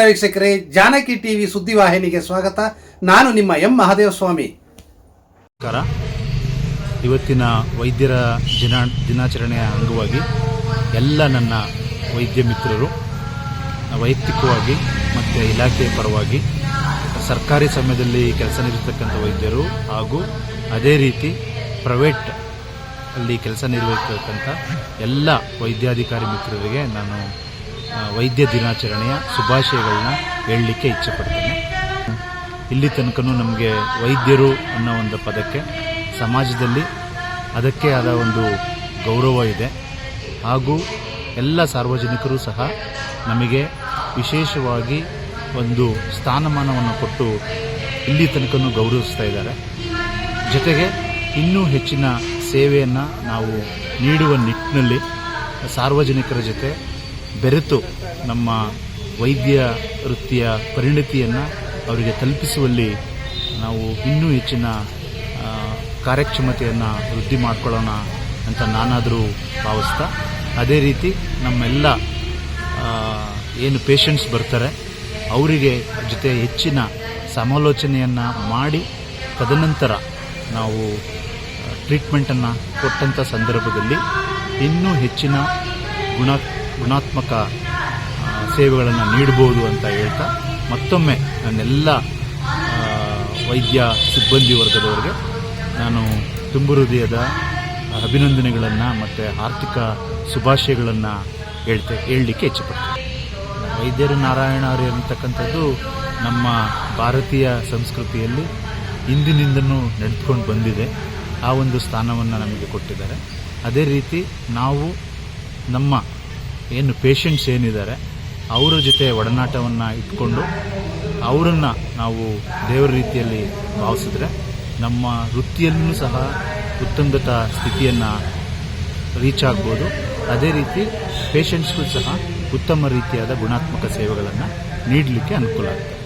ವೀಕ್ಷಕರೇ, ಜಾನಕಿ ಟಿವಿ ಸುದ್ದಿವಾಹಿನಿಗೆ ಸ್ವಾಗತ. ನಾನು ನಿಮ್ಮ ಎಂ ಮಹಾದೇವಸ್ವಾಮಿ. ನಮಸ್ಕಾರ. ಇವತ್ತಿನ ವೈದ್ಯರ ದಿನ, ದಿನಾಚರಣೆಯ ಅಂಗವಾಗಿ ಎಲ್ಲ ನನ್ನ ವೈದ್ಯ ಮಿತ್ರರು, ವೈಯಕ್ತಿಕವಾಗಿ ಮತ್ತು ಇಲಾಖೆಯ ಪರವಾಗಿ ಸರ್ಕಾರಿ ಸಮಯದಲ್ಲಿ ಕೆಲಸ ನಿರ್ವಹಿಸ್ತಕ್ಕಂಥ ವೈದ್ಯರು ಹಾಗೂ ಅದೇ ರೀತಿ ಪ್ರೈವೇಟ್ ಅಲ್ಲಿ ಕೆಲಸ ನಿರ್ವಹಿಸ್ತಕ್ಕಂಥ ಎಲ್ಲ ವೈದ್ಯಾಧಿಕಾರಿ ಮಿತ್ರರಿಗೆ ನಾನು ವೈದ್ಯ ದಿನಾಚರಣೆಯ ಶುಭಾಶಯಗಳನ್ನ ಹೇಳಲಿಕ್ಕೆ ಇಚ್ಛೆಪಡ್ತೇನೆ. ಇಲ್ಲಿ ತನಕನೂ ನಮಗೆ ವೈದ್ಯರು ಅನ್ನೋ ಒಂದು ಪದಕ್ಕೆ ಸಮಾಜದಲ್ಲಿ ಅದಕ್ಕೆ ಆದ ಒಂದು ಗೌರವ ಇದೆ. ಹಾಗೂ ಎಲ್ಲ ಸಾರ್ವಜನಿಕರು ಸಹ ನಮಗೆ ವಿಶೇಷವಾಗಿ ಒಂದು ಸ್ಥಾನಮಾನವನ್ನು ಕೊಟ್ಟು ಇಲ್ಲಿ ತನಕನೂ ಗೌರವಿಸ್ತಾ ಇದ್ದಾರೆ. ಜೊತೆಗೆ ಇನ್ನೂ ಹೆಚ್ಚಿನ ಸೇವೆಯನ್ನು ನಾವು ನೀಡುವ ನಿಟ್ಟಿನಲ್ಲಿ ಸಾರ್ವಜನಿಕರ ಜೊತೆ ಬೆರೆತು ನಮ್ಮ ವೈದ್ಯ ವೃತ್ತಿಯ ಪರಿಣತಿಯನ್ನು ಅವರಿಗೆ ತಲುಪಿಸುವಲ್ಲಿ ನಾವು ಇನ್ನೂ ಹೆಚ್ಚಿನ ಕಾರ್ಯಕ್ಷಮತೆಯನ್ನು ವೃದ್ಧಿ ಮಾಡಿಕೊಳ್ಳೋಣ ಅಂತ ನಾನಾದರೂ ಭಾವಿಸ್ತಾ, ಅದೇ ರೀತಿ ನಮ್ಮೆಲ್ಲ ಏನು ಪೇಷಂಟ್ಸ್ ಬರ್ತಾರೆ, ಅವರಿಗೆ ಜೊತೆ ಹೆಚ್ಚಿನ ಸಮಾಲೋಚನೆಯನ್ನು ಮಾಡಿ, ತದನಂತರ ನಾವು ಟ್ರೀಟ್ಮೆಂಟನ್ನು ಕೊಟ್ಟಂಥ ಸಂದರ್ಭದಲ್ಲಿ ಇನ್ನೂ ಹೆಚ್ಚಿನ ಗುಣ ಗುಣಾತ್ಮಕ ಸೇವೆಗಳನ್ನು ನೀಡಬಹುದು ಅಂತ ಹೇಳ್ತಾ ಮತ್ತೊಮ್ಮೆ ನನ್ನೆಲ್ಲ ವೈದ್ಯ, ಸಿಬ್ಬಂದಿ ವರ್ಗದವರಿಗೆ ನಾನು ತುಂಬು ಹೃದಯದ ಅಭಿನಂದನೆಗಳನ್ನು ಮತ್ತು ಆರ್ಥಿಕ ಶುಭಾಶಯಗಳನ್ನು ಹೇಳ್ತೆ, ಹೇಳಲಿಕ್ಕೆ ಇಚ್ಛೆಪಡ್ತೀನಿ. ವೈದ್ಯರು ನಾರಾಯಣ ಅಂತಕ್ಕಂಥದ್ದು ನಮ್ಮ ಭಾರತೀಯ ಸಂಸ್ಕೃತಿಯಲ್ಲಿ ಹಿಂದಿನಿಂದನೂ ನಡೆದುಕೊಂಡು ಬಂದಿದೆ. ಆ ಒಂದು ಸ್ಥಾನವನ್ನು ನಮಗೆ ಕೊಟ್ಟಿದ್ದಾರೆ. ಅದೇ ರೀತಿ ನಾವು ನಮ್ಮ ಏನು ಪೇಷಂಟ್ಸ್ ಏನಿದ್ದಾರೆ, ಅವರ ಜೊತೆ ಒಡನಾಟವನ್ನು ಇಟ್ಕೊಂಡು ಅವರನ್ನು ನಾವು ದೇವರ ರೀತಿಯಲ್ಲಿ ಭಾವಿಸಿದ್ರೆ ನಮ್ಮ ವೃತ್ತಿಯಲ್ಲೂ ಸಹ ಉತ್ತುಂಗತ ಸ್ಥಿತಿಯನ್ನು ರೀಚ್ ಆಗ್ಬೋದು. ಅದೇ ರೀತಿ ಪೇಷಂಟ್ಸ್ಗೂ ಸಹ ಉತ್ತಮ ರೀತಿಯಾದ ಗುಣಾತ್ಮಕ ಸೇವೆಗಳನ್ನು ನೀಡಲಿಕ್ಕೆ ಅನುಕೂಲ ಆಗುತ್ತೆ.